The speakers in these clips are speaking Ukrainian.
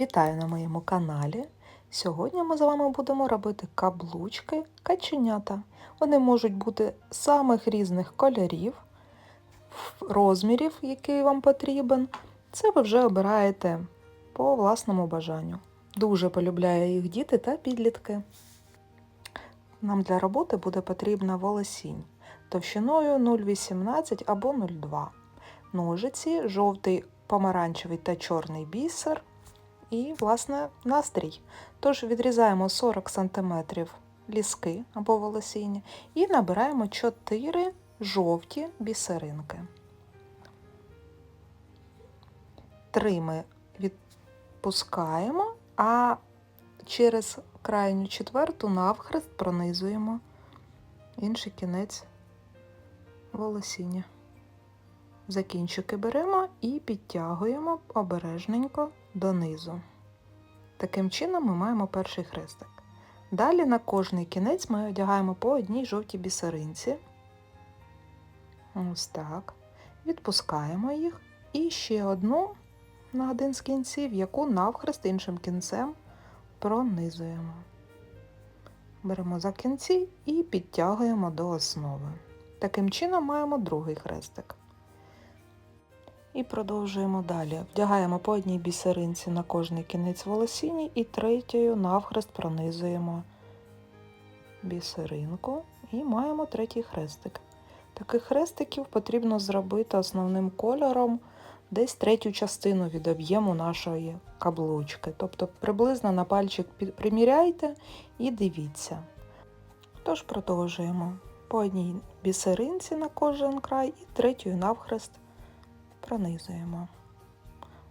Вітаю на моєму каналі. Сьогодні ми з вами будемо робити каблучки каченята. Вони можуть бути самих різних кольорів, розмірів, який вам потрібен. Це ви вже обираєте по власному бажанню. Дуже полюбляю їх діти та підлітки. Нам для роботи буде потрібна волосінь товщиною 0,18 або 0,2. Ножиці, жовтий, помаранчевий та чорний бісер і, власне, настрій. Тож відрізаємо 40 см ліски або волосіння і набираємо 4 жовті бісеринки. Три ми відпускаємо, а через крайню четверту навхрест пронизуємо інший кінець волосіння. Закінчики беремо і підтягуємо обережненько донизу. Таким чином ми маємо перший хрестик. Далі на кожний кінець ми одягаємо по одній жовтій бісеринці. Ось так. Відпускаємо їх. І ще одну на один з кінців, яку навхрест іншим кінцем пронизуємо. Беремо за кінці і підтягуємо до основи. Таким чином маємо другий хрестик. І продовжуємо далі. Вдягаємо по одній бісеринці на кожний кінець волосіні і третьою навхрест пронизуємо бісеринку і маємо третій хрестик. Таких хрестиків потрібно зробити основним кольором десь третю частину від об'єму нашої каблучки. Тобто приблизно на пальчик приміряйте і дивіться. Тож продовжуємо по одній бісеринці на кожен край і третьою навхрест пронизуємо.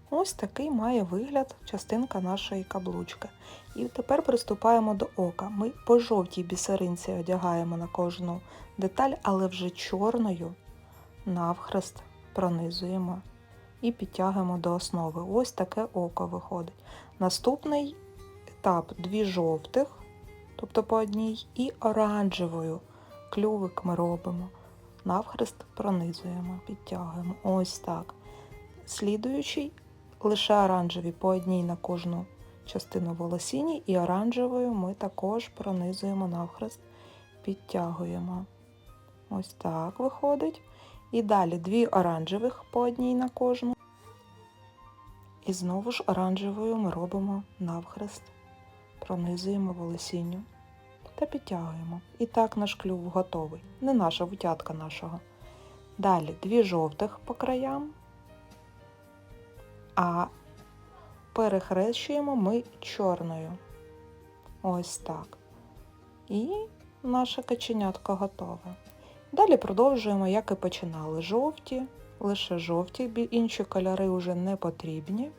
Ось такий має вигляд частинка нашої каблучки. І тепер приступаємо до ока. Ми по жовтій бісеринці одягаємо на кожну деталь, але вже чорною навхрест пронизуємо і підтягуємо до основи. Ось таке око виходить. Наступний етап дві жовтих, тобто по одній, і оранжевою клювик ми робимо. Навхрест пронизуємо, підтягуємо. Ось так. Слідуючий лише оранжеві по одній на кожну частину волосіні, і оранжевою ми також пронизуємо навхрест, підтягуємо. Ось так виходить. І далі дві оранжевих по одній на кожну. І знову ж оранжевою ми робимо навхрест, пронизуємо волосінню та підтягуємо. І так наш клюв готовий. Не наша вутятка нашого. Далі дві жовтих по краям, а перехрещуємо ми чорною. Ось так. І наша каченятка готова. Далі продовжуємо, як і починали. Жовті, лише жовті, інші кольори вже не потрібні.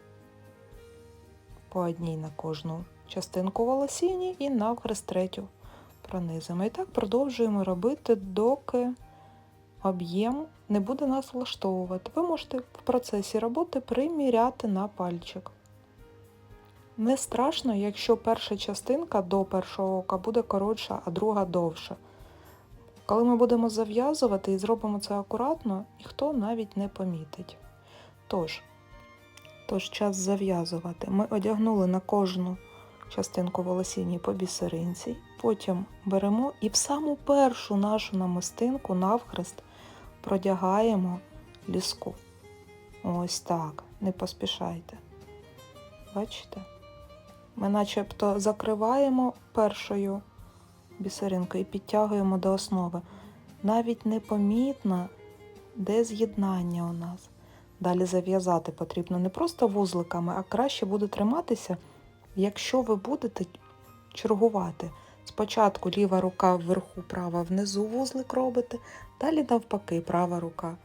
По одній на кожну частинку волосіні і навхрест третю пронизуємо. І так продовжуємо робити, доки об'єм не буде нас влаштовувати. Ви можете в процесі роботи приміряти на пальчик. Не страшно, якщо перша частинка до першого ока буде коротша, а друга довша. Коли ми будемо зав'язувати і зробимо це акуратно, ніхто навіть не помітить. Тож, тож час зав'язувати. Ми одягнули на кожну частинку волосінні по бісеринці, потім беремо і в саму першу нашу намистинку навхрест продягаємо ліску. Ось так, не поспішайте. Бачите? Ми начебто закриваємо першою бісеринкою і підтягуємо до основи. Навіть непомітно, де з'єднання у нас. Далі зав'язати потрібно не просто вузликами, а краще буде триматися, якщо ви будете чергувати. Спочатку ліва рука вверху, права внизу вузлик робите, далі навпаки, права рука.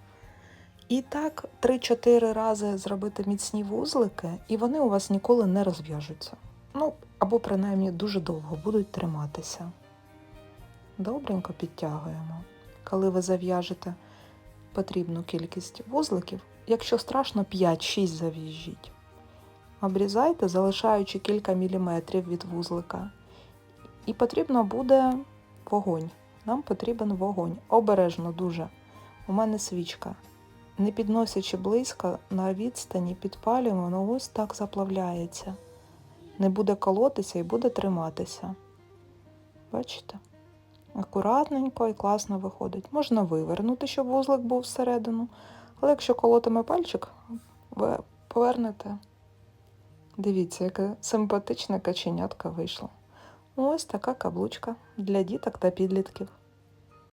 І так 3-4 рази зробити міцні вузлики, і вони у вас ніколи не розв'яжуться. Ну, або принаймні дуже довго будуть триматися. Добренько підтягуємо. Коли ви зав'яжете потрібну кількість вузликів, якщо страшно 5-6 зав'яжіть. Обрізайте, залишаючи кілька міліметрів від вузлика. І потрібно буде вогонь. Нам потрібен вогонь. Обережно дуже. У мене свічка. Не підносячи близько, на відстані підпалюємо, воно ось так заплавляється. не буде колотися і буде триматися. Бачите? Акуратненько і класно виходить. Можна вивернути, щоб вузлик був всередину. Але якщо колотиме пальчик, ви повернете. Дивіться, яке симпатичне каченятка вийшло. Ось така каблучка для діток та підлітків.